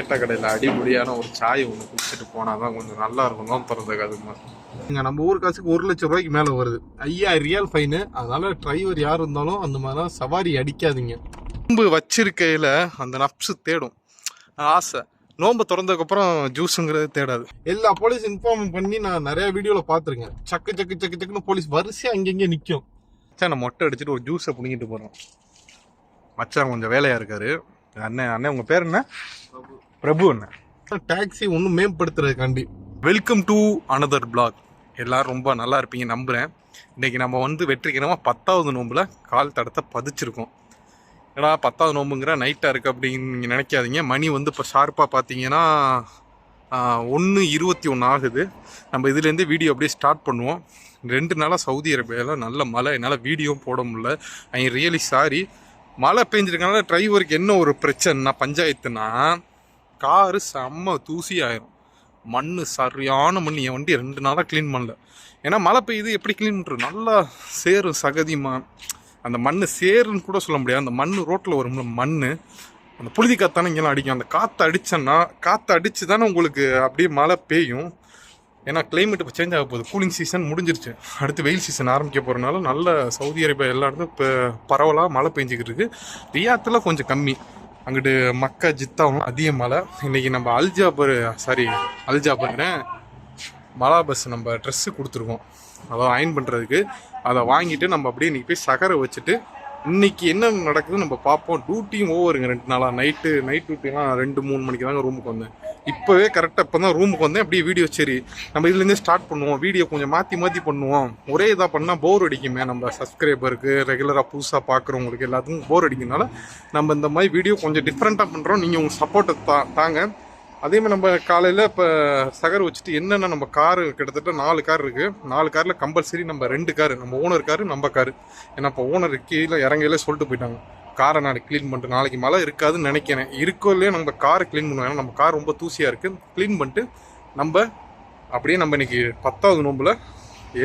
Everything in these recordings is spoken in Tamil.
கேட்ட கடையில் அடிப்படியான ஒரு சாய் ஒன்று குடிச்சிட்டு போனால் தான் கொஞ்சம் நல்லா இருக்கும். நோம்பு திறந்த அதுமா இங்கே நம்ம ஊர் காசுக்கு ஒரு லட்சம் ரூபாய்க்கு மேலே வருது. ஐயா ரியல் ஃபைனு அதனால டிரைவர் யார் இருந்தாலும் அந்த மாதிரிலாம் சவாரி அடிக்காதீங்க. நோம்பு வச்சிருக்கையில் அந்த நப்ஸு தேடும். ஆசை. நோம்பு திறந்ததுக்கப்புறம் ஜூஸுங்கிறது தேடாது. எல்லா போலீஸ் இன்ஃபார்ம் பண்ணி நான் நிறையா வீடியோவில் பார்த்துருக்கேன். சக்கு சக்கு சக்கு சக்குன்னு போலீஸ் வரிசையாக அங்கங்கே நிற்கும் சார் நான் மொட்டை அடிச்சுட்டு ஒரு ஜூஸை பிடிங்கிட்டு போகிறோம் மச்சான் கொஞ்சம் வேலையாக இருக்காரு. அண்ணன் அண்ணன் உங்கள் பேர் என்ன? பிரபு என்ன? டாக்ஸி ஒன்றும் மேம்படுத்துறதுக்காண்டி. வெல்கம் டு அனதர் பிளாக் எல்லாரும் ரொம்ப நல்லா இருப்பீங்க நம்புகிறேன் இன்னைக்கு நம்ம வந்து வெற்றிகரமாக பத்தாவது நோம்பில் கால் தடத்தை பதிச்சிருக்கோம். ஏன்னா பத்தாவது நோம்புங்கிற நைட்டாக இருக்குது அப்படின்னு நீங்கள் நினைக்காதீங்க. மணி வந்து இப்போ ஷார்ப்பாக பார்த்தீங்கன்னா ஒன்று இருபத்தி ஒன்று ஆகுது. நம்ம இதுலேருந்து வீடியோ அப்படியே ஸ்டார்ட் பண்ணுவோம். ரெண்டு நாளாக சவுதி அரேபியாவில் நல்ல மழை என்னால் வீடியோ போட முடியல. ஐ ரியலி சாரி மழை பெஞ்சிருக்கனால டிரைவருக்கு என்ன ஒரு பிரச்சனைனா பஞ்சாயத்துனா காரு செம்ம தூசி ஆயிரும் மண் சரியான மண் என் வண்டி ரெண்டு நாளாக க்ளீன் பண்ணல. ஏன்னா மழை பெய்யுது எப்படி க்ளீன் பண்ணுறது நல்லா சேரும் சகதிமா அந்த மண் சேருன்னு கூட சொல்ல முடியாது. அந்த மண் ரோட்டில் வரும்ல மண் அந்த புழுதி காத்தானே இங்கெல்லாம் அடிக்கும். அந்த காற்று அடித்தேன்னா காற்று அடித்து தானே உங்களுக்கு அப்படியே மழை பெய்யும். ஏன்னா கிளைமேட் இப்போ சேஞ்ச் ஆக போகுது. கூலிங் சீசன் முடிஞ்சிருச்சு. அடுத்து வெயில் சீசன் ஆரம்பிக்க போகிறனால நல்ல சவுதி அரேபியா எல்லா இடத்தும் இப்போ பரவலாக மழை பெஞ்சிக்கிட்டு இருக்குது ரியாத்தில் கொஞ்சம் கம்மி. அங்கிட்டு மக்கா ஜித்தாவும் அதிக மழை. இன்னைக்கு நம்ம அல்ஜாபர் சாரி அல்ஜாபர்னு மலா பஸ் நம்ம ட்ரெஸ்ஸு கொடுத்துருக்கோம். அதை அயன் பண்ணுறதுக்கு அதை வாங்கிட்டு நம்ம அப்படியே இன்னைக்கு போய் சகரை வச்சுட்டு இன்னைக்கு என்ன நடக்குதுன்னு நம்ம பார்ப்போம். டியூட்டியும் ஓவருங்க ரெண்டு நாளாக நைட்டு நைட் டியூட்டிலாம் ரெண்டு மூணு மணிக்கு தாங்க ரூமுக்கு வந்தேன். இப்போவே கரெக்டாக இப்போ தான் ரூமுக்கு வந்தேன். அப்படியே வீடியோ சரி நம்ம இதுலேருந்தே ஸ்டார்ட் பண்ணுவோம். வீடியோ கொஞ்சம் மாற்றி மாற்றி பண்ணுவோம். ஒரே இதாக பண்ணால் போர் அடிக்குமே நம்ம சப்ஸ்கிரைபருக்கு ரெகுலராக புதுசாக பார்க்குறவங்களுக்கு எல்லாத்துக்கும் போர் அடிக்கனால நம்ம இந்த மாதிரி வீடியோ கொஞ்சம் டிஃப்ரெண்ட்டாக பண்ணுறோம் நீங்கள் உங்கள் சப்போர்ட்டை தா தாங்க. அதே மாதிரி நம்ம காலையில் இப்போ சகர் வச்சுட்டு என்னென்ன நம்ம காரு கிட்டத்தட்ட நாலு கார் இருக்குது நாலு காரில் கம்பல்சரி நம்ம ரெண்டு காரு நம்ம ஓனர் காரு நம்ம காரு ஏன்னா இப்போ ஓனர் கீழே இறங்கையில சொல்லிட்டு போயிட்டாங்க. காரை நான் க்ளீன் பண்ணிட்டு நாளைக்கு மழை இருக்காதுன்னு நினைக்கிறேன். இருக்கோ இல்லையோ நம்ம காரை க்ளீன் பண்ணுவோம். ஏன்னா நம்ம கார் ரொம்ப தூசியாக இருக்குது க்ளீன் பண்ணிட்டு நம்ம அப்படியே நம்ம இன்னைக்கு பத்தாவது நோம்பில்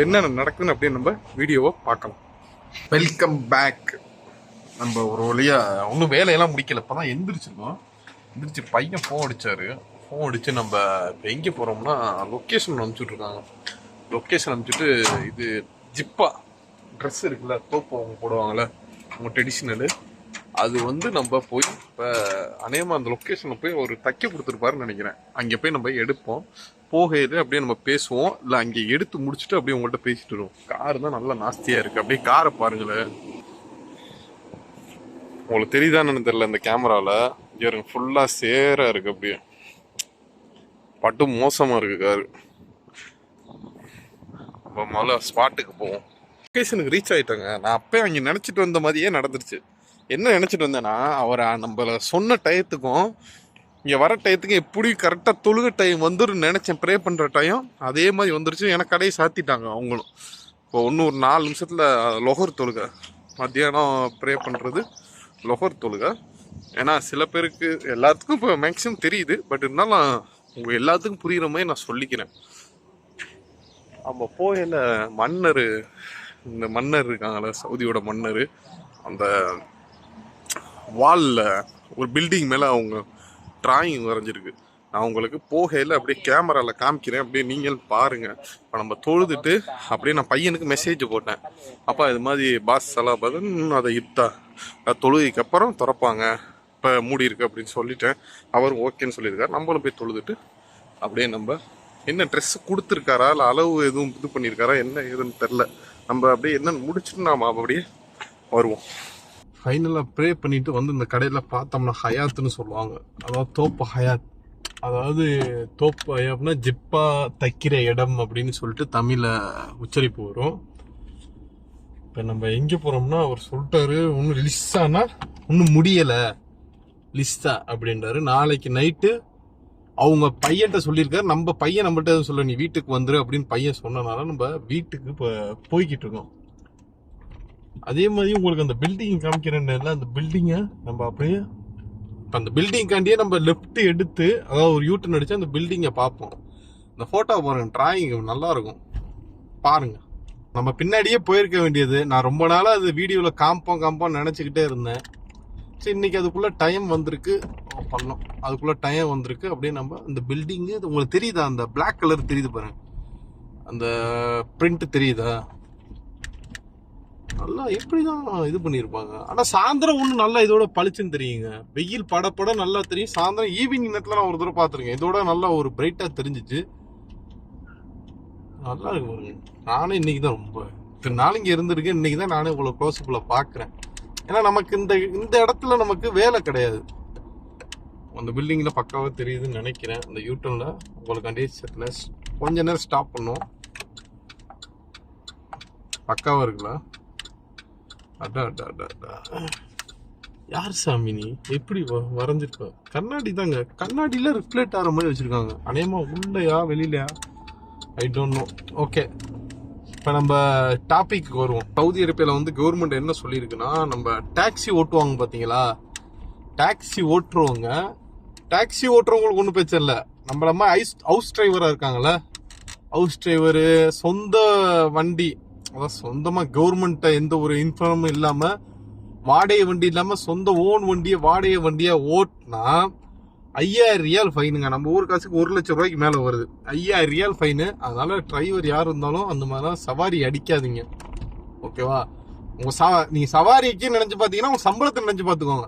என்னென்ன நடக்குதுன்னு அப்படியே நம்ம வீடியோவை பார்க்கலாம். வெல்கம் பேக் நம்ம ஒரு வழியாக ஒன்றும் வேலையெல்லாம் முடிக்கல. இப்போ தான் எந்திரிச்சிருக்கோம் எந்திரிச்சு பையன் ஃபோன் அடித்தார் ஃபோன் அடித்து நம்ம இப்போ எங்கே போகிறோம்னா லொக்கேஷன் அனுப்பிச்சுட்ருக்காங்க லொக்கேஷன் அனுப்பிச்சுட்டு இது ஜிப்பா. ட்ரெஸ் இருக்குல்ல தோப்பு அவங்க போடுவாங்கல்ல. அவங்க ட்ரெடிஷ்னலு அது வந்து நம்ம போய் இப்போ அநேகமாக அந்த லொக்கேஷனில் போய் ஒரு தைக்க கொடுத்துருப்பாருன்னு நினைக்கிறேன். அங்கே போய் நம்ம எடுப்போம். போகையில அப்படியே நம்ம பேசுவோம். இல்லை அங்கே எடுத்து முடிச்சுட்டு அப்படியே உங்கள்கிட்ட பேசிட்டு வருவோம். கார் தான் நல்லா நாஸ்தியாக இருக்குது அப்படியே காரை பாருங்களேன். உங்களுக்கு தெரியுதான்னு தெரியல இந்த கேமராவில் இங்கே ஃபுல்லாக சேராக இருக்குது அப்படியே. பட்டு மோசமாக இருக்குது காரு. நம்ம முதல்ல ஸ்பாட்டுக்கு போவோம். லொக்கேஷனுக்கு ரீச் ஆகிட்டோங்க நான் அப்பயே அங்கே நினச்சிட்டு வந்த மாதிரியே நடந்துருச்சு. என்ன நினச்சிட்டு வந்தேன்னா அவரை நம்மளை சொன்ன டயத்துக்கும் இங்கே வர டயத்துக்கு எப்படி கரெக்டாக தொழுக டைம் வந்துடும் நினச்சேன். ப்ரே பண்ணுற டைம் அதே மாதிரி வந்துருச்சு. எனக்கு கடையை சாத்திட்டாங்க அவங்களும். இப்போ ஒன்று ஒரு நாலு நிமிஷத்தில் லொஹர் தொழுக. மத்தியானம் ப்ரே பண்ணுறது லொஹர் தொழுக. ஏன்னா சில பேருக்கு எல்லாத்துக்கும் இப்போ மேக்ஸிமம் தெரியுது. பட் இருந்தாலும் உங்கள் எல்லாத்துக்கும் புரியுற மாதிரி நான் சொல்லிக்கிறேன். நம்ம போகையில் மன்னர் இந்த மன்னர் இருக்காங்களே சவுதியோட மன்னர் அந்த வாலில் ஒரு பில்டிங் மேலே அவங்க டிராயிங் வரைஞ்சிருக்கு. நான் உங்களுக்கு போகையில் அப்படியே கேமராவில் காமிக்கிறேன். அப்படியே நீங்கள் பாருங்கள் இப்போ நம்ம தொழுதுட்டு அப்படியே நான் பையனுக்கு மெசேஜ் போட்டேன். அப்பா இது மாதிரி பாஸ் சலாபதன் அதை இத்தா. தொழுகைக்கு அப்புறம் திறப்பாங்க. இப்போ மூடி இருக்கு அப்படின்னு சொல்லிட்டேன். அவரும் ஓகேன்னு சொல்லியிருக்காரு. நம்மளும் போய் தொழுதுட்டு அப்படியே நம்ம என்ன ட்ரெஸ் கொடுத்துருக்காரா? இல்லை அளவு எதுவும் இது பண்ணியிருக்காரா? என்ன ஏதுன்னு தெரில நம்ம அப்படியே என்னென்னு முடிச்சுட்டு நாம் அப்படியே வருவோம். ஃபைனலாக ப்ரே பண்ணிட்டு வந்து இந்த கடையில் பார்த்தோம்னா ஹயாத்துன்னு சொல்லுவாங்க. அதாவது தோப்பு ஹயாத். அதாவது தோப்பு ஹயாப்னா ஜிப்பா தைக்கிற இடம் அப்படின்னு சொல்லிட்டு தமிழில் உச்சரிப்பு வரும். இப்போ நம்ம எங்கே போகிறோம்னா அவர் சொல்லிட்டாரு ஒன்றும் லிஸ்டானா ஒன்றும் முடியலை. லிஸ்டா அப்படின்றாரு. நாளைக்கு நைட்டு அவங்க பையன்கிட்ட சொல்லியிருக்காரு. நம்ம பையன் நம்மள்ட்ட எதுவும் சொல்ல நீ வீட்டுக்கு வந்துரு அப்படின்னு பையன் சொன்னனால நம்ம வீட்டுக்கு இப்போ போய்கிட்டு இருக்கோம். அதே மாதிரி உங்களுக்கு அந்த பில்டிங் காமிக்கிறேன்னு அந்த பில்டிங்கை நம்ம அப்படியே இப்போ அந்த பில்டிங்காண்டியே நம்ம லெஃப்ட் எடுத்து அதாவது ஒரு யூட்டன் அடிச்சு அந்த பில்டிங்கை பார்ப்போம். இந்த ஃபோட்டோ பாருங்க டிராயிங் நல்லா இருக்கும். பாருங்க. நம்ம பின்னாடியே போயிருக்க வேண்டியது. நான் ரொம்ப நாளாக அது வீடியோவில் காம்போம் காம்போம் நினச்சிக்கிட்டே இருந்தேன். சரி இன்றைக்கி அதுக்குள்ளே டைம் வந்திருக்கு. பண்ணோம். அதுக்குள்ளே டைம் வந்திருக்கு. அப்படியே நம்ம இந்த பில்டிங்கு உங்களுக்கு தெரியுதா? அந்த பிளாக் கலர் தெரியுது பாருங்க. அந்த பிரிண்ட் தெரியுதா? நல்லா எப்படிதான் இது பண்ணியிருப்பாங்க ஆனால் சாயந்தரம் ஒன்று நல்லா இதோட பளிச்சுன்னு தெரியுங்க. வெயில் பட நல்லா தெரியும். சாயந்தரம் ஈவினிங் நேரத்தில் நான் ஒரு தடவை பார்த்துருக்கேன். இதோட நல்லா ஒரு பிரைட்டாக தெரிஞ்சிச்சு. நல்லா இருக்கு நானே இன்னைக்கு தான் ரொம்ப இத்தனை நாள் இங்கே இருந்திருக்கேன். இன்னைக்கு தான் நானே இவ்வளோ க்ளோஸ்அப்ல பார்க்குறேன். ஏன்னா நமக்கு இந்த இந்த இடத்துல நமக்கு வேலை கிடையாது. அந்த பில்டிங்கில் பக்காவாக தெரியுதுன்னு நினைக்கிறேன். அந்த யூட்டனில் உங்களுக்கு கண்டிஷன்ல கொஞ்ச நேரம் ஸ்டாப் பண்ணும் பக்காவாக இருக்குல்ல யார் சாமி நீ? எப்படி வ- வரைஞ்சிருக்க? கண்ணாடி தாங்க. கண்ணாடியில் ரிஃப்ளெக்ட் ஆகிற மாதிரி வச்சுருக்காங்க. அநேகமாக உள்ளையா வெளியிலையா? ஐ டோன்ட் நோ ஓகே இப்போ நம்ம டாபிக் வருவோம். சவுதி அரேபியாவில் வந்து கவர்மெண்ட் என்ன சொல்லியிருக்குன்னா நம்ம டாக்ஸி ஓட்டுவாங்க பார்த்தீங்களா டாக்ஸி ஓட்டுறவங்க டாக்ஸி ஓட்டுறவங்களுக்கு ஒன்றும் பிரச்சனை இல்லை. நம்ம ஐஸ் ஹவுஸ் டிரைவராக இருக்காங்களே ஹவுஸ் டிரைவரு சொந்த வண்டி அதான் சொந்தமாக கவர்மெண்ட்டை எந்த ஒரு இன்ஃபார்மும் இல்லாமல் வாடகை வண்டி இல்லாமல் சொந்த ஓன் வண்டியை வாடகை வண்டியாக ஓட்டினா ஐயாயிரம் ரியால் ஃபைனுங்க நம்ம ஊர் காசுக்கு ஒரு லட்சம் ரூபாய்க்கு மேலே வருது. ஐயாயிரம் ரியால் ஃபைனு அதனால டிரைவர் யார் இருந்தாலும் அந்த மாதிரிலாம் சவாரி அடிக்காதீங்க. ஓகேவா? உங்க சவா நீங்க சவாரிக்கு நினைச்சு பாத்தீங்கன்னா உங்க சம்பளத்தை நினைச்சு பாத்துக்கோங்க.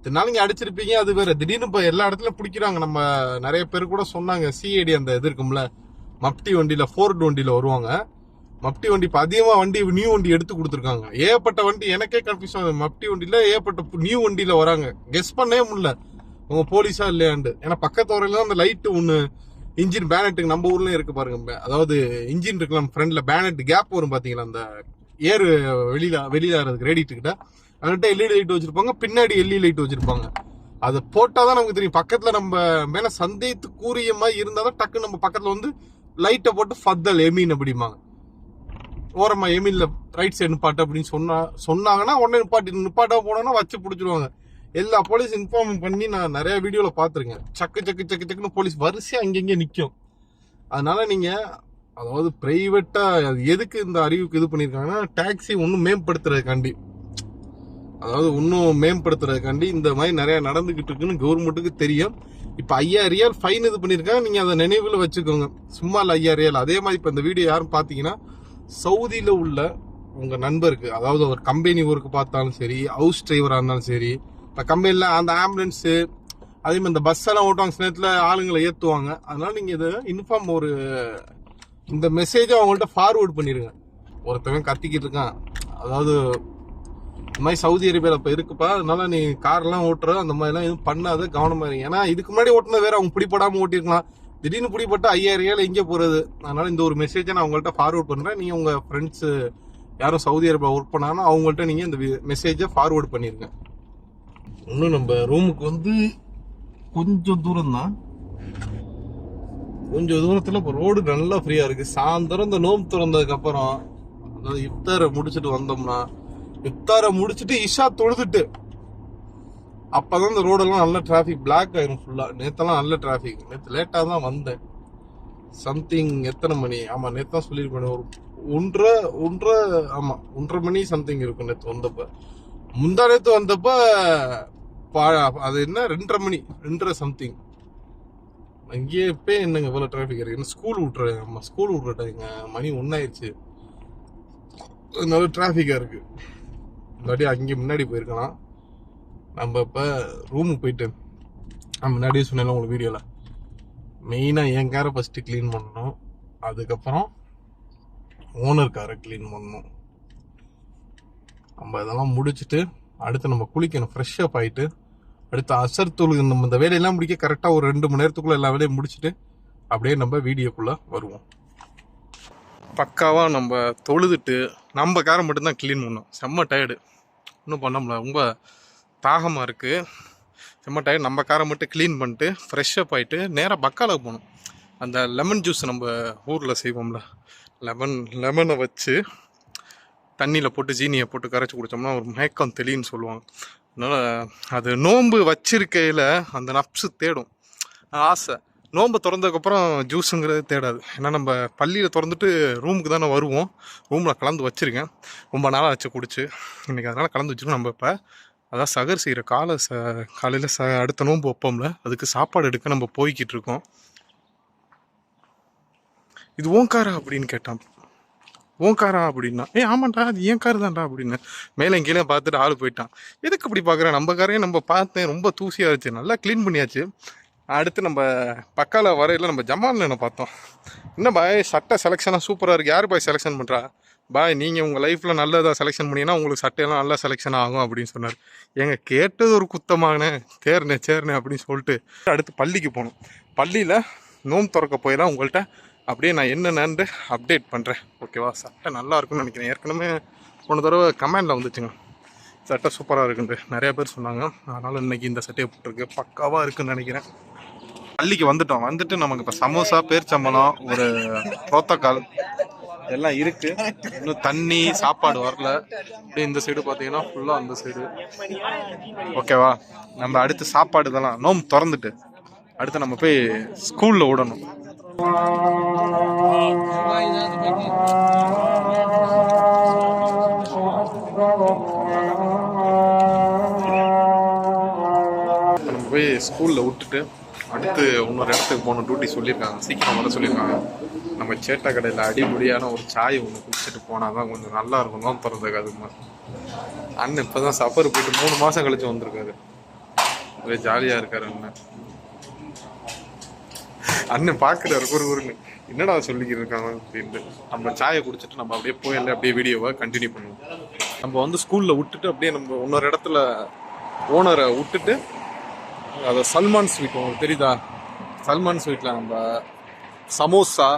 இதனால நீங்க அடிச்சிருப்பீங்க அது வேற. திடீர்னு இப்ப எல்லா இடத்துலயும் பிடிக்கிறாங்க. நம்ம நிறைய பேர் கூட சொன்னாங்க சிஐடி அந்த இது இருக்கும்ல மப்டி வண்டியில ஃபோர்ட் வண்டியில வருவாங்க. மப்டி வண்டி இப்போ அதிகமாக வண்டி நியூ வண்டி எடுத்து கொடுத்துருக்காங்க. ஏகப்பட்ட வண்டி எனக்கே கன்ஃபியூஷன் ஆகுது. மப்டி வண்டியில் ஏகப்பட்ட நியூ வண்டியில் வராங்க. கெஸ் பண்ணவே முடியல. உங்க போலீஸா இல்லையாண்டு ஏன்னா பக்கத்து வரையில அந்த லைட்டு ஒன்று இன்ஜின் பேனட்டுக்கு நம்ம ஊர்லயும் இருக்கு பாருங்க. அதாவது இன்ஜின் இருக்கலாம் ஃப்ரண்ட்ல பேனட் கேப் வரும் பாத்தீங்களா? அந்த ஏர் வெளியில வெளியில இருக்கு ரேடிட்டு கிட்ட. அதுகிட்ட எல்இடி லைட் வச்சிருப்பாங்க. பின்னாடி எல்இடி லைட் வச்சிருப்பாங்க. அதை போட்டாதான் நமக்கு தெரியும். பக்கத்துல நம்ம மேல சந்தேகத்துக்குரிய மாதிரி இருந்தாதான் டக்கு நம்ம பக்கத்துல வந்து லைட்டை போட்டு ஃபத்தல் எமீன் அப்படிம்பாங்க. ஓரமா எமில்ல ரைட் சைடு நிப்பாட்டு அப்படின்னு சொன்னா சொன்னாங்கன்னா உடனே நிப்பாட்டி நிப்பாட்டா போனோன்னா வச்சு பிடிச்சிருவாங்க. எல்லா போலீஸ் இன்ஃபார்ம் பண்ணி நான் நிறைய வீடியோல பாத்துருக்கேன் சக்கு சக்கு சக்கு சக்குன்னு போலீஸ் வரிசையா அங்கங்கே நிற்கும் அதனால நீங்க அதாவது பிரைவேட்டா எதுக்கு இந்த அறிவுக்கு இது பண்ணியிருக்காங்கன்னா டாக்ஸி ஒன்றும் மேம்படுத்துறதுக்காண்டி. அதாவது இன்னும் மேம்படுத்துறதுக்காண்டி இந்த மாதிரி நிறைய நடந்துகிட்டு இருக்குன்னு கவர்மெண்ட்டுக்கு தெரியும். இப்போ ஐயாயிரம் ரியால் ஃபைன் இது பண்ணியிருக்காங்க நீங்க அதை நினைவில் வச்சுக்கோங்க. சும்மா இல்லை ஐயாயிரம் ரியால். அதே மாதிரி இப்போ இந்த வீடியோ யாரும் பார்த்தீங்கன்னா சவுதியில் உள்ள உங்கள் நண்பருக்கு அதாவது ஒரு கம்பெனி ஊருக்கு பார்த்தாலும் சரி ஹவுஸ் டிரைவராக இருந்தாலும் சரி இப்போ கம்பெனியில் அந்த ஆம்புலன்ஸு அதே மாதிரி இந்த பஸ் எல்லாம் ஓட்டுவாங்க. சில ஆளுங்களை ஏற்றுவாங்க அதனால நீங்கள் இதை இன்ஃபார்ம் ஒரு இந்த மெசேஜை அவங்கள்ட்ட ஃபார்வேர்ட் பண்ணிடுங்க ஒருத்தவன் கத்திக்கிட்டு இருக்கான். அதாவது இந்த மாதிரி சவுதி அரேபியாவில் இப்போ இருக்குப்பா. அதனால நீ கார்லாம் ஓட்டுற அந்த மாதிரிலாம் எதுவும் பண்ணாத கவனமாக இருங்க. ஏன்னா இதுக்கு முன்னாடி ஓட்டினது வேற. அவங்க பிடிப்படாமல் ஓட்டிருக்கலாம் திடீர்னு பிடிப்பட்டு ஐயாயிரம் ஏழு எங்கே போகிறது அதனால் இந்த ஒரு மெசேஜை நான் உங்கள்கிட்ட ஃபார்வர்ட் பண்ணுறேன் நீங்கள் உங்கள் ஃப்ரெண்ட்ஸு யாரும் சவுதி அரேபியா ஒர்க் பண்ணாங்கன்னா அவங்கள்ட்ட நீங்கள் இந்த மெசேஜை ஃபார்வேர்ட் பண்ணியிருங்க இன்னும் நம்ம ரூமுக்கு வந்து கொஞ்சம் தூரம் தான் கொஞ்சம் தூரத்தில் இப்போ ரோடு நல்லா ஃப்ரீயாக இருக்குது சாயந்தரம் இந்த நோம்பு திறந்ததுக்கப்புறம் அதாவது இஃப்தாரை முடிச்சுட்டு வந்தோம்னா இஃப்தாரை முடிச்சுட்டு இஷா தொழுதுட்டு அப்பதான் இந்த ரோடெல்லாம் நல்ல டிராஃபிக் பிளாக் ஆயிரும் ஃபுல்லாக நேத்தெல்லாம் நல்ல டிராஃபிக் நேற்று லேட்டாக தான் வந்தேன். சம்திங் எத்தனை மணி? ஆமாம் நேற்று தான் சொல்லியிருப்பேன் ஒரு ஒன்றரை ஒன்றரை ஆமாம் ஒன்றரை மணி சம்திங் இருக்கும் நேற்று வந்தப்போ. முந்தா நேற்று வந்தப்போ பா- அது என்ன? ரெண்டரை மணி ரெண்டரை சம்திங் அங்கேயே இப்போ என்னங்க இவ்வளோ டிராஃபிக் இருக்குது என்ன ஸ்கூல் விட்றேன் ஆமா ஸ்கூல் விட்ற மணி ஒன்றாயிடுச்சு அதனால டிராஃபிக்காக இருக்குது இல்லாட்டி அங்கே முன்னாடி போயிருக்கலாம். நம்ம இப்போ ரூமுக்கு போயிட்டு நான் முன்னாடியே சொன்னேன்ல உங்களுக்கு வீடியோவில் மெயினாக என் காரை ஃபஸ்ட்டு க்ளீன் பண்ணணும். அதுக்கப்புறம் ஓனர் காரை க்ளீன் பண்ணணும். நம்ம இதெல்லாம் முடிச்சுட்டு அடுத்து நம்ம குளிக்கணும். ஃப்ரெஷ் அப் அடுத்து அசர் தொழுகு நம்ம இந்த வேலையெல்லாம் முடிக்க கரெக்டாக ஒரு ரெண்டு மணி நேரத்துக்குள்ளே எல்லா வேலையும் முடிச்சுட்டு அப்படியே நம்ம வீடியோக்குள்ளே வருவோம். பக்காவாக நம்ம தொழுதுட்டு நம்ம காரை மட்டும்தான் க்ளீன் பண்ணோம் செம்ம டயர்டு இன்னும் பண்ண முடியல ரொம்ப தாகமாக இருக்குது செம்ம நம்ம காரை மட்டும் க்ளீன் பண்ணிட்டு ஃப்ரெஷ்ஷப் ஆகிட்டு நேராக பக்காலுக்கு போகணும். அந்த லெமன் ஜூஸ் நம்ம ஊரில் செய்வோம்ல. லெமன் லெமனை வச்சு தண்ணியில் போட்டு ஜீனியை போட்டு கரைச்சி குடித்தோம்னா ஒரு மயக்கம் தெளின்னு சொல்லுவாங்க. அதனால் அது நோன்பு வச்சிருக்கையில் அந்த நப்ஸு தேடும். ஆசை. நோன்பு திறந்ததுக்கப்புறம் ஜூஸுங்கிறது தேடாது. ஏன்னா நம்ம பள்ளியில் திறந்துட்டு ரூமுக்கு தானே வருவோம். ரூமில் கலந்து வச்சுருக்கேன். ரொம்ப நாளாக வச்சு குடிச்சு. இன்றைக்கி அதனால் கலந்து வச்சுருக்கோம். நம்ம இப்போ அதான் சகர் செய்கிற காலை ச காலையில் ச அடுத்த நோன்பு வைப்போம்ல அதுக்கு சாப்பாடு எடுக்க நம்ம போய்கிட்டு இருக்கோம். இது ஓங்காரா அப்படின்னு கேட்டான். ஓங்காரா அப்படின்னா ஏ ஆமாண்டா அது ஏன் கார் தான்டா அப்படின்னு. மேலே கீழே பார்த்துட்டு ஆள் போயிட்டான். எதுக்கு இப்படி பார்க்குறேன் நம்ம காரையும் நம்ம பார்த்தேன் ரொம்ப தூசியாக இருந்துச்சு. நல்லா க்ளீன் பண்ணியாச்சு. அடுத்து நம்ம பக்கால வரையில் நம்ம ஜமாலில் பார்த்தோம். என்ன பாய் சட்டை செலெக்ஷனாக சூப்பராக இருக்குது யார் பாய் செலெக்ஷன் பண்ணுறா பாய் நீங்கள் உங்கள் லைஃப்பில் நல்லதாக செலெக்ஷன் பண்ணீங்கன்னா உங்களுக்கு சட்டையெல்லாம் நல்லா செலெக்ஷன் ஆகும் அப்படின்னு சொன்னார். எங்கள் கேட்டது ஒரு குத்தமாகனே தேர்னே சேர்னே அப்படின்னு சொல்லிட்டு அடுத்து பள்ளிக்கு போகணும். பள்ளியில் நோம் திறக்க போய் தான் உங்கள்கிட்ட அப்படியே நான் என்னென்னு அப்டேட் பண்ணுறேன் ஓகேவா சட்டை நல்லா இருக்கும்னு நினைக்கிறேன். ஏற்கனவே போன தடவை கமெண்டில் வந்துச்சுங்க. சட்டை சூப்பராக இருக்குன்ட்டு நிறைய பேர் சொன்னாங்க. அதனால் இன்னைக்கு இந்த சட்டையை போட்டிருக்கு. பக்காவாக இருக்குன்னு நினைக்கிறேன். பள்ளிக்கு வந்துட்டோம். வந்துட்டு நமக்கு இப்போ சமோசா பேர் சம்பளம் ஒரு ரோத்தக்கால் எல்லாம் இருக்கு. இன்னும் தண்ணி சாப்பாடு வரல. அப்படியே இந்த சைடு பார்த்தீங்கன்னா ஃபுல்லாக அந்த சைடு ஓகேவா நம்ம அடுத்து சாப்பாடு இதெல்லாம் நோம் திறந்துட்டு அடுத்து நம்ம போய் ஸ்கூலில் விடணும். நம்ம போய் ஸ்கூலில் விட்டுட்டு அடுத்து இன்னொரு இடத்துக்கு போகணும் டியூட்டி சொல்லியிருக்காங்க. சீக்கிரம் வர சொல்லியிருக்காங்க. நம்ம சேட்டை கடையில் அடிப்படியான ஒரு சாய் ஒன்று குடிச்சிட்டு போனால் தான் கொஞ்சம் நல்லா இருக்கும். தான் திறந்ததுக்கு அது மாதிரி அண்ணன் இப்போ தான் சஃபர் போயிட்டு மூணு மாதம் கழிச்சு வந்திருக்காரு. ஒரே ஜாலியாக இருக்காரு அண்ணன். அண்ணன் பார்க்குறாரு ஒரு ஊருன்னு என்னடா சொல்லிக்கிட்டு இருக்காங்க அப்படின்ட்டு நம்ம சாயை குடிச்சிட்டு நம்ம அப்படியே போயிடல அப்படியே வீடியோவை கண்டினியூ பண்ணுவோம். நம்ம வந்து ஸ்கூலில் விட்டுட்டு அப்படியே நம்ம இன்னொரு இடத்துல ஓனரை விட்டுட்டு அது சல்மான் ஸ்வீட் உங்களுக்கு தெரியுதா? சல்மான் ஸ்வீட்டில் நம்ம சமோசா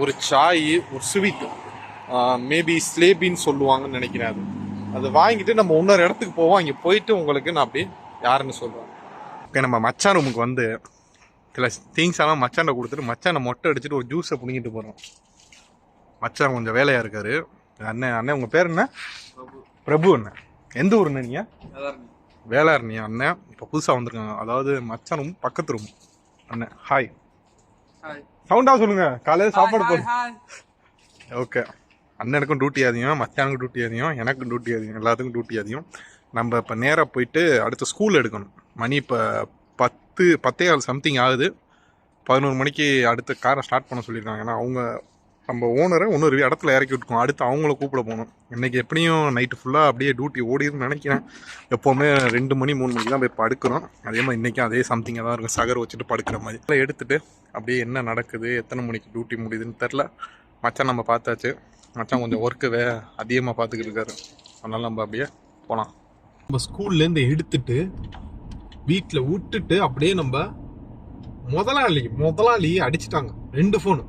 ஒரு சாய் ஒரு ஸ்வீட் மேபி ஸ்லேபின்னு சொல்லுவாங்கன்னு நினைக்கிறேன் அது. அது வாங்கிட்டு நம்ம இன்னொரு இடத்துக்கு போவோம். அங்கே போயிட்டு உங்களுக்கு நான் அப்படியே யாருன்னு சொல்கிறேன் ஓகே நம்ம மச்சான் ரூமுக்கு வந்து சில திங்ஸ் எல்லாம் மச்சான்ட கொடுத்துட்டு மச்சானை மொட்டை அடிச்சுட்டு ஒரு ஜூஸை பிடிங்கிட்டு போகிறோம் மச்சான் கொஞ்சம் வேலையாக இருக்காரு. அண்ணன் அண்ணன் உங்கள் பேர் என்ன? பிரபு. அண்ணன் எந்த ஊருண்ணே நீங்கள் வேளார்னி அண்ணன் இப்போ புதுசாக வந்திருக்காங்க. அதாவது மச்சான் ரூம் பக்கத்து ரூம் அண்ணன் ஹாய் சவுண்டா சொல்லுங்க. காலையில் சாப்பாடு போடு. ஓகே அண்ணனுக்கும் டியூட்டி அதிகம். மச்சானுக்கும் டியூட்டி அதிகம். எனக்கும் டியூட்டி அதிகம். எல்லாத்துக்கும் டியூட்டி அதிகம். நம்ம இப்போ நேராக போயிட்டு அடுத்து ஸ்கூல் எடுக்கணும். மணி இப்போ பத்து பத்தே கால் சம்திங் ஆகுது. பதினோரு மணிக்கு அடுத்து காரை ஸ்டார்ட் பண்ண சொல்லியிருக்காங்க. ஏன்னா அவங்க நம்ம ஓனரை இன்னொரு இடத்துல இறக்கி விட்டுருக்கோம் அடுத்து அவங்கள கூப்பிட போகணும். இன்னைக்கு எப்படியும் நைட்டு ஃபுல்லாக அப்படியே டியூட்டி ஓடிடுன்னு நினைக்கிறேன். எப்போவுமே ரெண்டு மணி மூணு மணிக்கு தான் போய் படுக்கிறோம். அதே மாதிரி இன்றைக்கும் அதே சம்திங்காக தான் இருக்கும். சகர் வச்சுட்டு படுக்கிற மாதிரி. இதெல்லாம் எடுத்துகிட்டு அப்படியே என்ன நடக்குது எத்தனை மணிக்கு டியூட்டி முடியுதுன்னு தெரில மச்சான் நம்ம பார்த்தாச்சு. மச்சான் கொஞ்சம் ஒர்க்கு வே அதிகமாக பார்த்துக்கிட்டு இருக்காரு. அதனால் நம்ம அப்படியே போகலாம் நம்ம ஸ்கூல்லேருந்து எடுத்துட்டு வீட்டில் விட்டுட்டு அப்படியே நம்ம முதலாளி முதலாளி அடிச்சிட்டாங்க. ரெண்டு ஃபோனு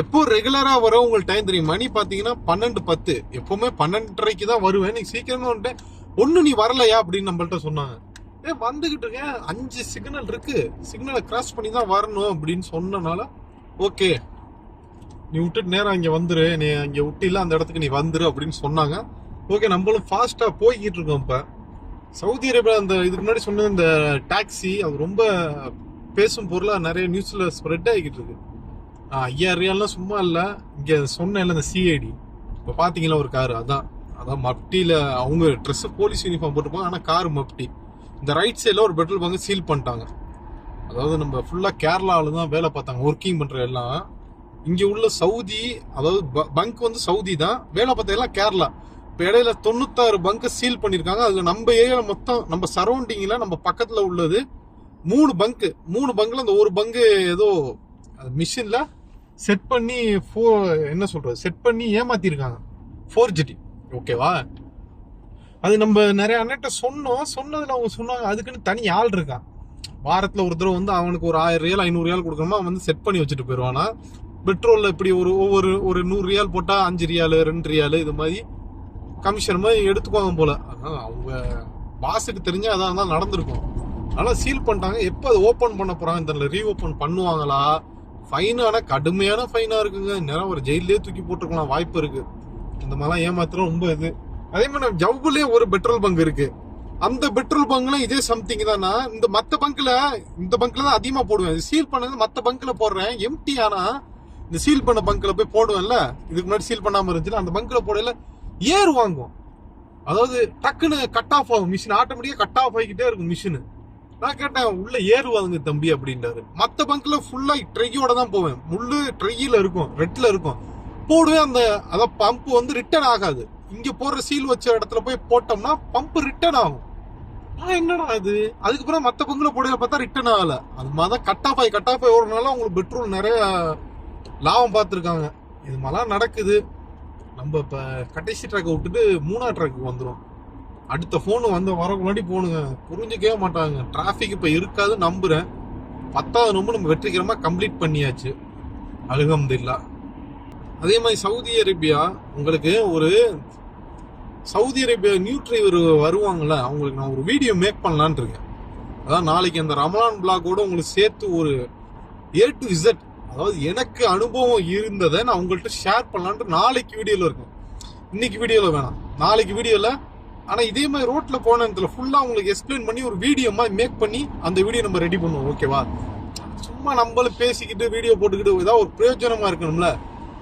எப்போ ரெகுலரா வர உங்களுக்கு டைம் தெரியும்? மணி பாத்தீங்கன்னா பன்னெண்டு பத்து. எப்பவுமே பன்னெண்டரைக்கு தான் வருவேன். நீ சீக்கிரமா வந்துட்டேன் ஒண்ணு நீ வரலையா? அப்படின்னு நம்மள்ட்ட சொன்னாங்க. ஏ வந்துகிட்டு இருக்கேன். அஞ்சு சிக்னல் இருக்கு. சிக்னலை கிராஸ் பண்ணி தான் வரணும் அப்படின்னு சொன்னனால ஓகே நீ விட்டுட்டு நேரம் இங்க வந்துரு. நீ அங்க விட்டில அந்த இடத்துக்கு நீ வந்துரு அப்படின்னு சொன்னாங்க. ஓகே நம்மளும் ஃபாஸ்டா போய்கிட்டு இருக்கோம் இப்ப. சவுதி அரேபியா அந்த இதுக்கு முன்னாடி சொன்ன இந்த டாக்ஸி அது ரொம்ப பேசும் பொருளாக நிறைய நியூஸில் ஸ்ப்ரெட் ஆகிக்கிட்டு இருக்கு. ஆஹ் ஐயாயிரம் ரியால்லாம் சும்மா இல்லை. இங்கே சொன்னேன்ல இந்த சிஐடி இப்போ பார்த்தீங்களா ஒரு கார் அதான். அதான் மப்டியில் அவங்க ட்ரெஸ்ஸு போலீஸ் யூனிஃபார்ம் போட்டிருப்பாங்க ஆனால் கார் மப்டி. இந்த ரைட் சைடில் ஒரு பெட்ரோல் பங்க் சீல் பண்ணிட்டாங்க. அதாவது நம்ம ஃபுல்லாக கேரளாவில் தான் வேலை பார்த்தாங்க ஒர்க்கிங் பண்ணுற எல்லாம். இங்கே உள்ள சவுதி அதாவது பங்க் வந்து சவுதி தான். வேலை பார்த்த கேரளா. இப்போ இடையில தொண்ணூத்தாறு பங்க் சீல் பண்ணியிருக்காங்க அதில் நம்ம ஏரியாவில் மொத்தம் நம்ம சரௌண்டிங்கில் நம்ம பக்கத்தில் உள்ளது மூணு பங்கு மூணு பங்கில் அந்த ஒரு பங்கு ஏதோ மிஷினில் செட் பண்ணி ஃபோ என்ன சொல்கிறது செட் பண்ணி ஏமாற்றிருக்காங்க ஃபோர் ஜிடி ஓகேவா? அது நம்ம நிறைய அண்ணன்ட்ட சொன்னோம். சொன்னதில் அவங்க சொன்னாங்க அதுக்குன்னு தனி ஆள் இருக்கான் வாரத்தில் ஒரு தடவை வந்து அவனுக்கு ஒரு ஆயிரம் ரியால் ஐநூறு ரியால் கொடுக்கணுமா? அவன் வந்து செட் பண்ணி வச்சுட்டு போயிடுவானா பெட்ரோலில் இப்படி ஒரு ஒவ்வொரு ஒரு நூறு ரியால் போட்டால் அஞ்சு ரியாலு ரெண்டு ரியாலு இது மாதிரி கமிஷன் மாதிரி எடுத்துக்குவாங்க போல. அதனால் அவங்க பாஸுக்கு தெரிஞ்சால் அதான் தான் நடந்திருக்கும். அதனால் சீல் பண்ணிட்டாங்க. எப்போ அதை ஓப்பன் பண்ண போகிறாங்க தெரியல. ரீஓப்பன் பண்ணுவாங்களா? ஃபைன் ஆனால் கடுமையான ஃபைனாக இருக்குங்க. நேரம் ஒரு ஜெயிலே தூக்கி போட்டுருக்கலாம். வாய்ப்பு இருக்கு. இந்த மாதிரிலாம் ஏமாத்திரம் ரொம்ப இது. அதே மாதிரி நம்ம ஒரு பெட்ரோல் பங்க் இருக்கு. அந்த பெட்ரோல் பங்க்லாம் இதே சம்திங் தானா? இந்த மற்ற பங்க்ல இந்த பங்க்ல தான் அதிகமாக போடுவேன். சீல் பண்ணது மற்ற பங்க்ல போடுறேன். எம்டி ஆனா இந்த சீல் பண்ண பங்க்ல போய் போடுவேன்ல. இதுக்கு முன்னாடி சீல் பண்ணாமல் இருந்துச்சுன்னா அந்த பங்க்ல போடல ஏர் வாங்கும் அதாவது டக்குன்னு கட் ஆஃப் ஆகும். மிஷின் ஆட்டோமேட்டிக்காக கட் ஆஃப் ஆகிக்கிட்டே இருக்கும் மிஷின் நான் கேட்டேன் உள்ள ஏறுவாதுங்க தம்பி அப்படின்றாரு மத்த பங்க்ல ஃபுல்லா ட்ரையோட தான் போவேன். முள்ளு ட்ரையில இருக்கும் ரெட்ல இருக்கும். போடுவேன் அந்த அத பம்ப் வந்து ரிட்டர்ன் ஆகாது. இங்க போடுற சீல் வச்ச இடத்துல போய் போட்டோம்னா பம்ப் ரிட்டர்ன் ஆகும். என்னடா இது? அதுக்கப்புறம் மத்த பங்குல போடுற பார்த்தா ரிட்டர்ன் ஆகல. அது மாதிரி கட் ஆஃப் ஆகி கட் ஆஃப் ஆகி ஓடுறதுனால உங்களுக்கு பெட்ரோல் நிறைய லாபம் பார்த்துருக்காங்க. இது மாதிரிலாம் நடக்குது. நம்ம இப்ப கடைசி ட்ராக்கை விட்டுட்டு மூணாவது ட்ராக்கு வந்துடும் அடுத்த ஃபோனு வந்து வர முன்னாடி போனுங்க. புரிஞ்சுக்கவே மாட்டாங்க. டிராஃபிக் இப்போ இருக்காது நம்புகிறேன் பத்தாவது நம்ப நம்ம வெற்றிகரமாக கம்ப்ளீட் பண்ணியாச்சு. அலகம்தில்லா. அதே மாதிரி சவுதி அரேபியா உங்களுக்கு ஒரு சவுதி அரேபியா நியூ டிரைவர் வருவாங்கல்ல அவங்களுக்கு நான் ஒரு வீடியோ மேக் பண்ணலான் இருக்கேன். அதான் நாளைக்கு அந்த ரமலான் பிளாகோட உங்களுக்கு சேர்த்து ஒரு ஏ டு இசட் அதாவது எனக்கு அனுபவம் இருந்ததை நான் உங்கள்கிட்ட ஷேர் பண்ணலான்ட்டு நாளைக்கு வீடியோவில் இருக்கும் இன்னைக்கு வீடியோவில் வேணாம். நாளைக்கு வீடியோவில் ஆனால் இதே மாதிரி ரோட்டில் போன இடத்துல ஃபுல்லாக உங்களுக்கு எக்ஸ்பிளைன் பண்ணி ஒரு வீடியோ மாதிரி மேக் பண்ணி அந்த வீடியோ நம்ம ரெடி பண்ணுவோம் ஓகேவா சும்மா நம்மளும் பேசிக்கிட்டு வீடியோ போட்டுக்கிட்டு ஏதாவது ஒரு பிரயோஜனமாக இருக்கணும்ல.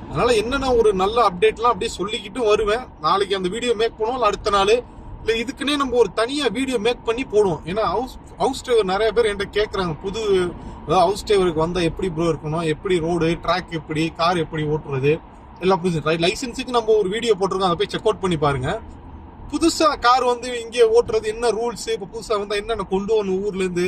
அதனால் என்னென்ன ஒரு நல்ல அப்டேட்லாம் அப்படியே சொல்லிக்கிட்டு வருவேன். நாளைக்கு அந்த வீடியோ மேக் பண்ணுவோம் இல்லை அடுத்த நாள் இல்லை இதுக்குன்னே நம்ம ஒரு தனியாக வீடியோ மேக் பண்ணி போடுவோம். ஏன்னா ஹவுஸ் ஹவுஸ் டிரைவர் நிறைய பேர் என்கிட்ட கேட்குறாங்க புது அதாவது ஹவுஸ் டிரைவருக்கு வந்தால் எப்படி ப்ரோ இருக்கணும் எப்படி ரோடு ட்ராக் எப்படி கார் எப்படி ஓட்டுறது? எல்லாம் புதுசு லைசன்ஸுக்கு நம்ம ஒரு வீடியோ போட்டிருக்கோம் அதை போய் செக் அவுட் பண்ணி பாருங்கள் புதுசாக கார் வந்து இங்கே ஓட்டுறது என்ன ரூல்ஸு இப்போ புதுசாக வந்தால் என்னென்ன கொண்டு வரணும் ஊர்லேருந்து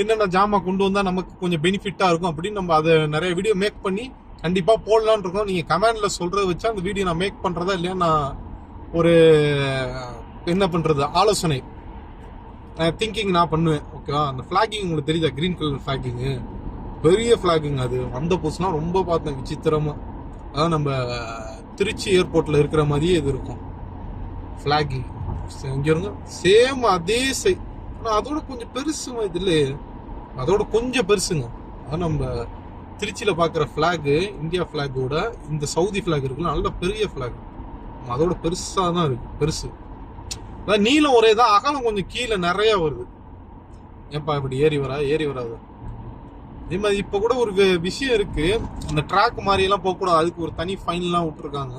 என்னென்ன ஜாமா கொண்டு வந்தால் நமக்கு கொஞ்சம் பெனிஃபிட்டாக இருக்கும் அப்படின்னு நம்ம அதை நிறைய வீடியோ மேக் பண்ணி கண்டிப்பாக போடலான் இருக்கோம். நீங்கள் கமெண்டில் சொல்கிறத வச்சா அந்த வீடியோ நான் மேக் பண்ணுறதா இல்லையா? நான் ஒரு என்ன பண்ணுறது ஆலோசனை. திங்கிங் நான் பண்ணுவேன். ஓகேவா அந்த ஃப்ளாகிங் உங்களுக்கு தெரியுதா? க்ரீன் கலர் ஃப்ளாகிங்கு பெரிய ஃப்ளாகிங் அது. வந்த புதுசுனா ரொம்ப பார்த்தேன். விசித்திரமாக அதான் நம்ம திருச்சி ஏர்போர்ட்டில் இருக்கிற மாதிரியே இது இருக்கும். ஃப்ளாகி இங்க சேம் அதே சை ஆனால் அதோட கொஞ்சம் பெருசுங்க இதில். அதோட கொஞ்சம் பெருசுங்க. அதான் நம்ம திருச்சியில் பார்க்குற ஃபிளாக் இந்தியா ஃப்ளாகோட இந்த சவுதி ஃபிளாக் இருக்குல்ல நல்ல பெரிய ஃப்ளாக் அதோட பெருசாக தான் இருக்கு பெருசு. அதான் நீளம் ஒரே தான் அகலம் கொஞ்சம் கீழே நிறைய வருது. ஏன்பா இப்படி ஏறி வரா ஏறி வராது? அதே மாதிரி இப்போ கூட ஒரு விஷயம் இருக்குது அந்த ட்ராக் மாதிரியெல்லாம் போகக்கூடாது அதுக்கு ஒரு தனி ஃபைன்லாம் விட்டுருக்காங்க.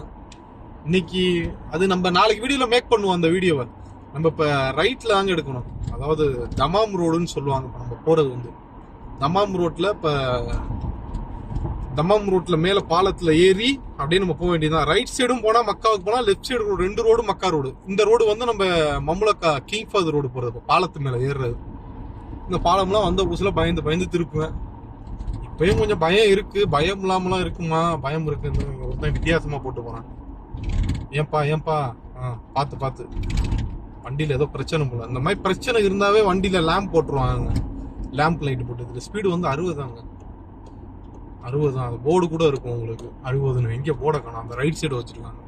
இன்னைக்கு அது நம்ம நாளைக்கு வீடியோல மேக் பண்ணுவோம் அந்த வீடியோவை நம்ம இப்ப ரைட்ல தாங்க எடுக்கணும். அதாவது தமாம் ரோடுன்னு சொல்லுவாங்க நம்ம போறது வந்து. தமாம் ரோட்ல இப்ப தமாம் ரோட்ல மேல பாலத்துல ஏறி அப்படியே நம்ம போக வேண்டியதுதான். ரைட் சைடும் போனா மக்காவுக்கு போனா லெஃப்ட் சைடு ரெண்டு ரோடு மக்கா ரோடு இந்த ரோடு வந்து நம்ம மம்முலக்கா கிங் ஃபாதர் ரோடு போறது பாலத்து மேல ஏறுறது. இந்த பாலம்லாம் வந்த புதுசுல பயந்து பயந்து திருப்புவேன். இப்பயும் கொஞ்சம் பயம் இருக்கு. பயம் இல்லாமலாம் இருக்குமா? பயம் இருக்கு வித்தியாசமாக வித்தியாசமா போட்டு போறான். ஏன்பா ஏன்பா? ஆ, பார்த்து பார்த்து. வண்டியில் ஏதோ பிரச்சனை போல. இந்த மாதிரி பிரச்சனை இருந்தாவே வண்டியில் லேம்ப் போட்டுருவாங்க. லேம்ப் லைட் போட்டு ஸ்பீடு வந்து அறுபதாங்க அறுபது தான். அது போர்டு கூட இருக்கும் உங்களுக்கு. அறுபதுன்னு எங்கேயோ போர்டை காணும். அந்த ரைட் சைடு வச்சிருக்காங்க.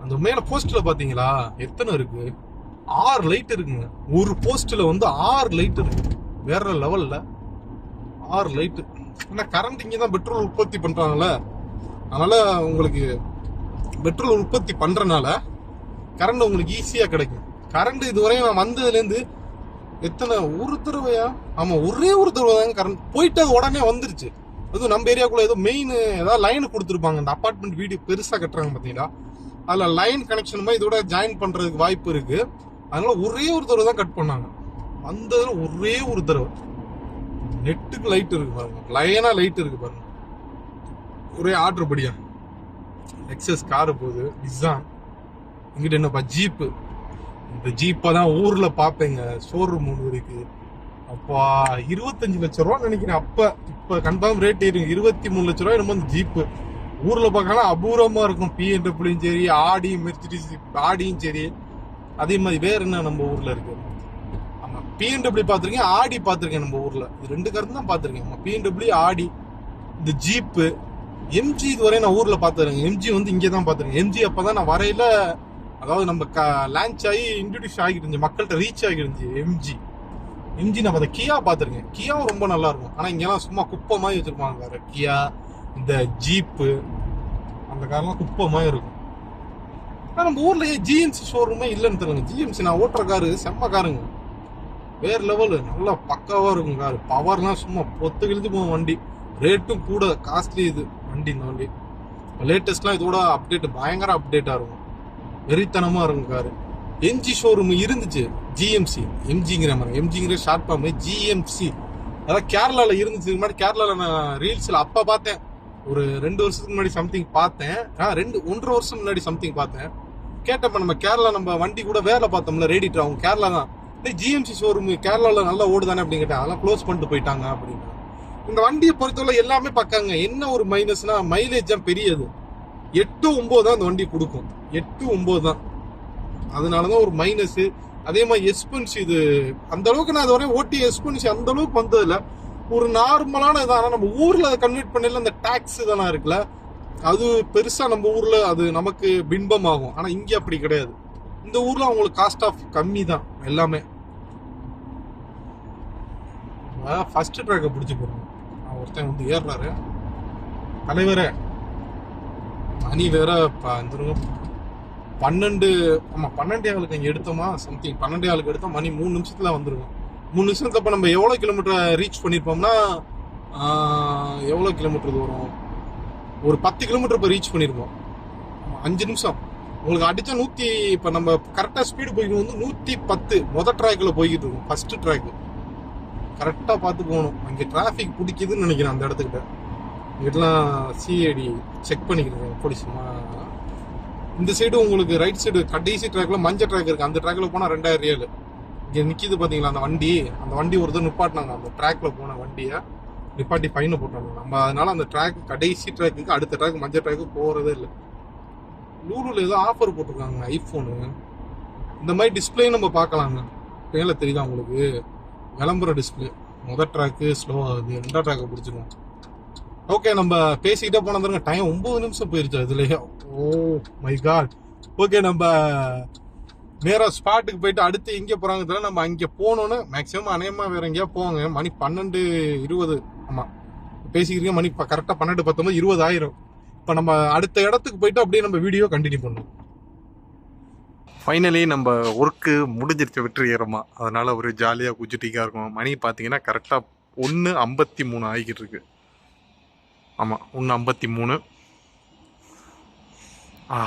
அந்த மேலே போஸ்டில் பார்த்தீங்களா எத்தனை இருக்கு? ஆறு லைட் இருக்குங்க. ஒரு போஸ்ட்டில் வந்து ஆறு லைட் இருக்கு. வேற லெவலில் ஆறு லைட்டு ஏன்னா கரண்ட் இங்கே தான் பெட்ரோல் உற்பத்தி பண்ணுறாங்களே அதனால் உங்களுக்கு பெட்ரோல் உற்பத்தி பண்ணுறனால கரண்ட் உங்களுக்கு ஈஸியாக கிடைக்கும். கரண்ட் இதுவரையும் நான் வந்ததுலேருந்து எத்தனை ஒரு தடவையா? ஆமாம் ஒரே ஒரு தடவை தாங்க கரண்ட் போயிட்டு அது உடனே வந்துருச்சு. அதுவும் நம்ம ஏரியாக்குள்ள ஏதோ மெயின் ஏதாவது லைன் கொடுத்துருப்பாங்க. இந்த அப்பார்ட்மெண்ட் வீடு பெருசாக கட்டுறாங்க பார்த்தீங்களா? அதில் லைன் கனெக்ஷன் மாதிரி இதோட ஜாயின் பண்ணுறதுக்கு வாய்ப்பு இருக்குது அதனால ஒரே ஒரு தடவை தான் கட் பண்ணாங்க. வந்ததுல ஒரே ஒரு தடவை. நெட்டுக்கு லைட் இருக்கு பாருங்க. லைனாக லைட் இருக்கு பாருங்க. ஒரே ஆர்டர் படியா. எக்ஸஸ் காரு போகுது நிசான் இங்கிட்ட என்னப்பா ஜீப்பு இந்த ஜீப்பை தான் ஊரில் பார்ப்பேங்க ஷோரூம் ஒன்று இருக்கு. அப்பா இருபத்தஞ்சு லட்ச ரூபா நினைக்கிறேன் அப்போ. இப்போ கன்ஃபார்ம் ரேட் இருக்கு இருபத்தி மூணு லட்ச ரூபாய் நம்ம ஜீப்பு ஊரில் பார்க்கலாம் அபூர்வமாக இருக்கும். பிஎன்டபிள்யூயும் சரி ஆடி மெர்சிடிஸ் ஆடியும் சரி. அதே மாதிரி வேற என்ன நம்ம ஊரில் இருக்கு? ஆமாம் பிஎன்டபிள்யூ பார்த்துருக்கேன் ஆடி பார்த்துருக்கேன் நம்ம ஊரில். இது ரெண்டு கருத்து தான் பார்த்துருக்கேன். ஆமா பிஎன்டபிள்யூ ஆடி இந்த ஜீப்பு எம்ஜி இதுவரை நான் ஊரில் பார்த்துருங்க எம்ஜி வந்து இங்கே தான் பார்த்துருக்கேன் எம்ஜி அப்பதான் நான் வரையில அதாவது நம்ம க லான்ச் ஆகி இன்ட்ரடியூஸ் ஆகிட்டு இருந்துச்சு. மக்கள்கிட்ட ரீச் ஆகி இருந்துச்சு எம்ஜி எம்ஜி நான் பார்த்தேன். கியா பார்த்துருக்கேன் கியாவும் ரொம்ப நல்லா இருக்கும். ஆனால் இங்கெல்லாம் சும்மா குப்பை மாதிரி வச்சுருப்பாங்க வேறு கியா இந்த ஜீப்பு அந்த கார்லாம் குப்பை மாதிரி இருக்கும். ஆனால் நம்ம ஊர்லேயே ஜிஎம்சி ஷோரூமே இல்லைன்னு தெரியல ஜிஎம்சி நான் ஓட்டுற காரு செம்ம காருங்க. வேறு லெவலு நல்லா பக்காவாக இருக்கும் காரு. பவர்லாம் சும்மா பொத்து கிழிஞ்சு போகும் வண்டி. ரேட்டும் கூட காஸ்ட்லி இது. வண்டி இந்த வண்டி லேட்டஸ்ட்லாம் இதோட அப்டேட் பயங்கர அப்டேட்டாக இருக்கும். வெறித்தனமாக இருக்கும் காரு எம்ஜி ஷோரூம் இருந்துச்சு ஜிஎம்சி எம்ஜிங்கிற மாதிரி. எம்ஜிங்கிற ஷார்ட் ஃபார்ம் ஜிஎம்சி அதான் கேரளாவில் இருந்துச்சு. முன்னாடி கேரளாவில் நான் ரீல்ஸில் அப்போ பார்த்தேன். ஒரு ரெண்டு வருஷத்துக்கு முன்னாடி சம்திங் பார்த்தேன். ஆ ரெண்டு ஒன்றரை வருஷம் முன்னாடி சம்திங் பார்த்தேன். கேட்டப்ப நம்ம கேரளா நம்ம வண்டி கூட வேலை பார்த்தோம்ல ரேடிட்டர் அவங்க கேரளா தான். ஜிஎம்சி ஷோரூம் கேரளாவில் நல்லா ஓடுதானே அப்படின்னு கேட்டேன். அதெல்லாம் க்ளோஸ் பண்ணிட்டு போயிட்டாங்க அப்படின்னு. இந்த வண்டியை பொறுத்தவரை எல்லாமே பார்க்காங்க. என்ன ஒரு மைனஸ்னா மைலேஜ் தான் பெரியது. எட்டு ஒம்பது தான் அந்த வண்டி கொடுக்கும். எட்டு ஒம்பது தான். அதனால தான் ஒரு மைனஸ் அதே மாதிரி எஸ்பென்ஸ் இது. அந்த அளவுக்கு நான் இதுவரை ஓட்டி எஸ்பென்ஸ் அந்த அளவுக்கு வந்ததில்ல. ஒரு நார்மலான இதான. நம்ம ஊரில் அதை கன்வெர்ட் பண்ணல அந்த டேக்ஸ் இதெல்லாம் இருக்குல்ல அது பெருசாக நம்ம ஊரில் அது நமக்கு பின்பம் ஆகும் ஆனால் இங்கே அப்படி கிடையாது. இந்த ஊரில் அவங்களுக்கு காஸ்ட் ஆஃப் கம்மி தான் எல்லாமே. ஃபர்ஸ்ட் ட்ராக்கை பிடிச்சி போகிறோம் ஒருத்தன் வந்து ஏறுறாரு. தலைவரே. மணி வேற ப- இந்த பன்னெண்டு ஆமா பன்னெண்டே ஆளுக்கு இங்கே எடுத்தோமா? சம்திங் பன்னெண்டே ஆளுக்கு எடுத்தோம் மணி மூணு நிமிஷத்துல வந்துருவோம் மூணு நிமிஷத்துல இப்போ நம்ம எவ்வளோ கிலோமீட்டர் ரீச் பண்ணியிருப்போம்னா எவ்வளோ கிலோமீட்டர் வரும்? ஒரு பத்து கிலோமீட்டர் இப்போ ரீச் பண்ணியிருப்போம் அஞ்சு நிமிஷம். உங்களுக்கு அடிச்சா நூற்றி இப்போ நம்ம கரெக்டாக ஸ்பீடு போய்ட்டு வந்து நூற்றி பத்து. மொதல் ட்ராக்கில் போய்கிட்டு இருக்கும். ஃபஸ்ட்டு ட்ராக்கு கரெக்டாக பார்த்து போகணும் அங்கே டிராஃபிக் பிடிக்குதுன்னு நினைக்கிறேன் அந்த இடத்துக்கிட்ட. இங்கிட்டலாம் சிஐடி செக் பண்ணிக்கிறேன் போலீஸ்மா இந்த சைடு உங்களுக்கு ரைட் சைடு கடைசி ட்ராக்ல மஞ்சள் ட்ராக் இருக்குது அந்த ட்ராக்ல போனால் ரெண்டாயிரம் ரியல். இங்கே நிற்கிது பார்த்தீங்களா அந்த வண்டி? அந்த வண்டி ஒருத்தர் நிப்பாட்டினாங்க. அந்த ட்ராக்ல போன வண்டியை நிப்பாட்டி ஃபைனை போட்டாங்க. நம்ம அதனால அந்த ட்ராக் கடைசி ட்ராக்குக்கு அடுத்த ட்ராக் மஞ்சள் ட்ராக்கு போகிறதே இல்லை. லூலூவில் ஏதோ ஆஃபர் போட்டிருக்காங்க ஐஃபோனு இந்த மாதிரி டிஸ்பிளே நம்ம பார்க்கலாங்க. மேலே தெரியுதா உங்களுக்கு? விளம்பர டிஸ்பிளே முதல் ட்ராக்கு ஸ்லோ ஆகுது. ரெண்டாம் ட்ராக்கை பிடிச்சிருவோம். ஓகே நம்ம பேசிக்கிட்டே போன பாருங்க டைம் ஒம்பது நிமிஷம் போயிருச்சு அதுலேயே. ஓ மை காட் ஓகே நம்ம நேராக ஸ்பாட்டுக்கு போயிட்டு அடுத்து எங்கே போகிறாங்க தெரியல. நம்ம அங்கே போனோன்னு மேக்ஸிமம் அநேகமாக வேற எங்கேயா போவாங்க. மணி பன்னெண்டு இருபது. ஆமாம் பேசிக்கிறீங்க மணி கரெக்டாக பன்னெண்டு பத்தொம்போது இருபது ஆயிரம். நம்ம அடுத்த இடத்துக்கு போயிட்டு அப்படியே நம்ம வீடியோ கண்டினியூ பண்ணுவோம் ஃபைனலி நம்ம ஒர்க்கு முடிஞ்சிருச்சு வெற்றிகரமாக அதனால் ஒரு ஜாலியாக குஜிட்டிக்காக இருக்கும். மணி பார்த்தீங்கன்னா கரெக்டாக ஒன்று ஐம்பத்தி மூணு ஆகிக்கிட்டு இருக்கு ஆமாம் ஒன்று ஐம்பத்தி மூணு. ஆ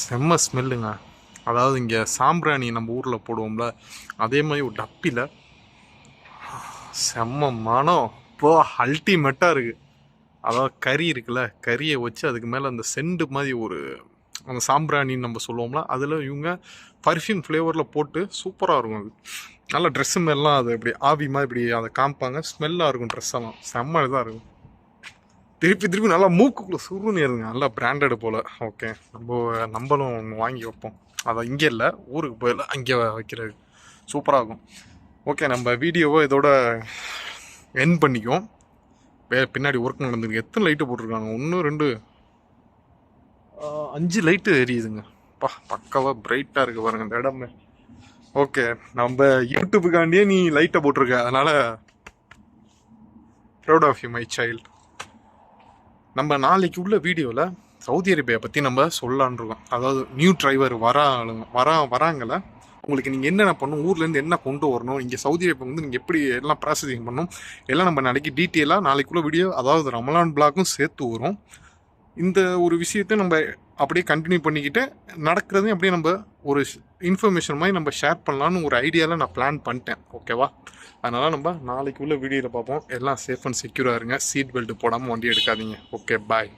செம்ம ஸ்மெல்லுங்க அதாவது இங்கே சாம்பிராணி நம்ம ஊரில் போடுவோம்ல அதே மாதிரி ஒரு டப்பியில் செம்ம மனம். இப்போ அல்டிமேட்டாக இருக்குது அதாவது கறி இருக்குல்ல கறியை வச்சு அதுக்கு மேலே அந்த செண்டு மாதிரி ஒரு அந்த சாம்பிராணின்னு நம்ம சொல்லுவோம்ல அதில் இவங்க பர்ஃப்யூம் ஃப்ளேவரில் போட்டு சூப்பராக இருக்கும் அது. நல்ல ட்ரெஸ்ஸு மேலாம் அது இப்படி ஆவி மாதிரி இப்படி அதை காமிப்பாங்க. ஸ்மெல்லாக இருக்கும் ட்ரெஸ் எல்லாம். செம்ம இதாக இருக்கும். திருப்பி திருப்பி நல்லா மூக்குக்குள்ளே சுருன்னு இருங்க நல்லா பிராண்டடு போல். ஓகே நம்ம நம்மளும் ஒன்று வாங்கி வைப்போம். அதை இங்கே இல்லை ஊருக்கு போயிடல அங்கே வைக்கிறது. சூப்பராக இருக்கும். ஓகே நம்ம வீடியோவை இதோட என் பண்ணிக்குவோம். வே பின்னாடி ஒர்க் நடந்துருக்கு. எத்தனை லைட்டு போட்டிருக்காங்க? ஒன்று ரெண்டு. அஞ்சு லைட்டு எரியுதுங்க. பா பக்கவாக பிரைட்டாக இருக்குது பாருங்க இந்த இடமே. ஓகே நம்ம யூடியூபுக்காண்டியே நீ லைட்டை போட்டிருக்க அதனால் proud of you my child நம்ம நாளைக்கு உள்ள வீடியோவில் சவுதி அரேபியா பற்றி நம்ம சொல்லலான்னு இருக்கோம். அதாவது நியூ டிரைவர் வரா ஆளுங்க வரா வராங்கள உங்களுக்கு நீங்கள் என்னென்ன பண்ணணும் ஊர்லேருந்து என்ன கொண்டு வரணும் இங்கே சவுதி அரேபியா வந்து நீங்கள் எப்படி எல்லாம் ப்ராசஸிங் பண்ணணும் எல்லாம் நம்ம நாளைக்கு டீட்டெயிலாக நாளைக்குள்ள வீடியோ அதாவது ரமலான் பிளாக்கும் சேர்த்து வரும். இந்த ஒரு விஷயத்தை நம்ம அப்படியே கண்டினியூ பண்ணிக்கிட்டு நடக்கிறதையும் அப்படியே நம்ம ஒரு இன்ஃபர்மேஷன் மாதிரி நம்ம ஷேர் பண்ணலான்னு ஒரு ஐடியாவில் நான் பிளான் பண்ணிட்டேன். ஓகேவா அதனால் நம்ம நாளைக்கு உள்ள வீடியோவில் பார்ப்போம். எல்லாம் சேஃப் அண்ட் செக்யூராக இருங்க. சீட் பெல்ட் போடாமல் வண்டி எடுக்காதீங்க. Okay bye